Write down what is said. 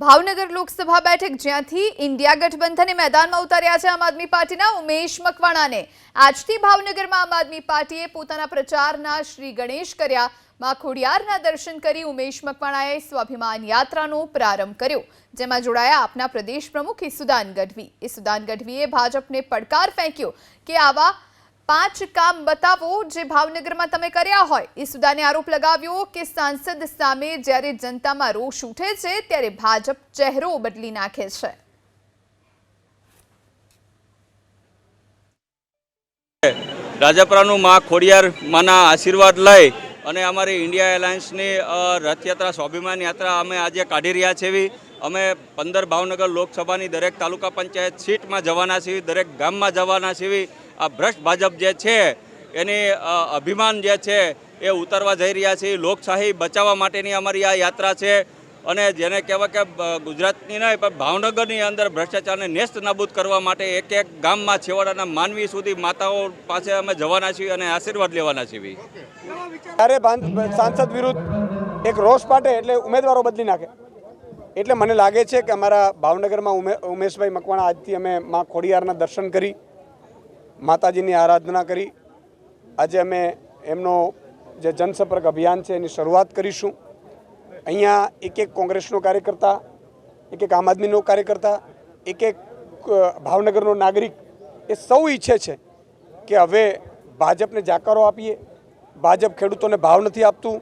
ભાવનગર લોકસભા બેઠક, જ્યાંથી ઇન્ડિયા ગઠબંધને મેદાનમાં ઉતાર્યા છે આમ આદમી પાર્ટીના ઉમેશ મકવાણાને. આજથી ભાવનગરમાં આમ આદમી પાર્ટીએ પોતાના પ્રચારના શ્રી ગણેશ કર્યા. માં ખોડિયારના દર્શન કરી ઉમેશ મકવાણાએ સ્વાભિમાન યાત્રાનો પ્રારંભ કર્યો, જેમાં જોડાયા આપના પ્રદેશ પ્રમુખ ઈસુદાન ગઢવી. ઈસુદાન ગઢવીએ ભાજપને પડકાર ફેંક્યો કે આવા પાંચ કામ બતાવો જે ભાવનગરમાં તમે કર્યા હોય. ઈસુદાને આરોપ લગાવ્યો કે સાંસદ સામે જ્યારે જનતામાં રોષ ઉઠે છે, ત્યારે ભાજપ ચહેરો બદલી નાખે છે. રાજાપરાનું માં ખોડિયાર માના આશીર્વાદ લઈ અને અમારી ઇન્ડિયા એલાયન્સની રથયાત્રા, સ્વાભિમાન યાત્રા અમે આજે કાઢી રહ્યા છીએ અમે પંદર ભાવનગર લોકસભાની દરેક તાલુકા પંચાયત સીટમાં જવાના છીએ, દરેક ગામમાં જવાના છીએ આ ભ્રષ્ટ ભાજપ જે છે, એની અભિમાન જે છે, એ ઉતરવા જઈ રહ્યા છીએ લોકશાહી બચાવવા માટેની અમારી આ યાત્રા છે. અને જેને કહેવાય કે ગુજરાતની નહીં, પણ ભાવનગરની અંદર ભ્રષ્ટાચારને નેસ્ત નાબૂદ કરવા માટે એક એક ગામમાં છેવાડાના માનવી સુધી માતાઓ પાસે અમે જવાના છીએ અને આશીર્વાદ લેવાના છીએ. ત્યારે સાંસદ વિરુદ્ધ એક રોષ પાટે એટલે ઉમેદવારો બદલી નાખે. એટલે મને લાગે છે કે અમારા ભાવનગરમાં ઉમે, ઉમેશભાઈ મકવાણા આજથી અમે મા ખોડિયારના દર્શન કરી માતાજીની આરાધના કરી. આજે અમે એમનો જે જનસંપર્ક અભિયાન છે એની શરૂઆત કરીશું. અહીંયા એક એક કોંગ્રેસનો કાર્યકર્તા, એક એક આમ આદમીનો કાર્યકર્તા, એક એક ભાવનગરનો નાગરિક એ સૌ ઈચ્છે છે કે હવે ભાજપને જાકારો આપીએ. ભાજપ ખેડૂતોને ભાવ નથી આપતું.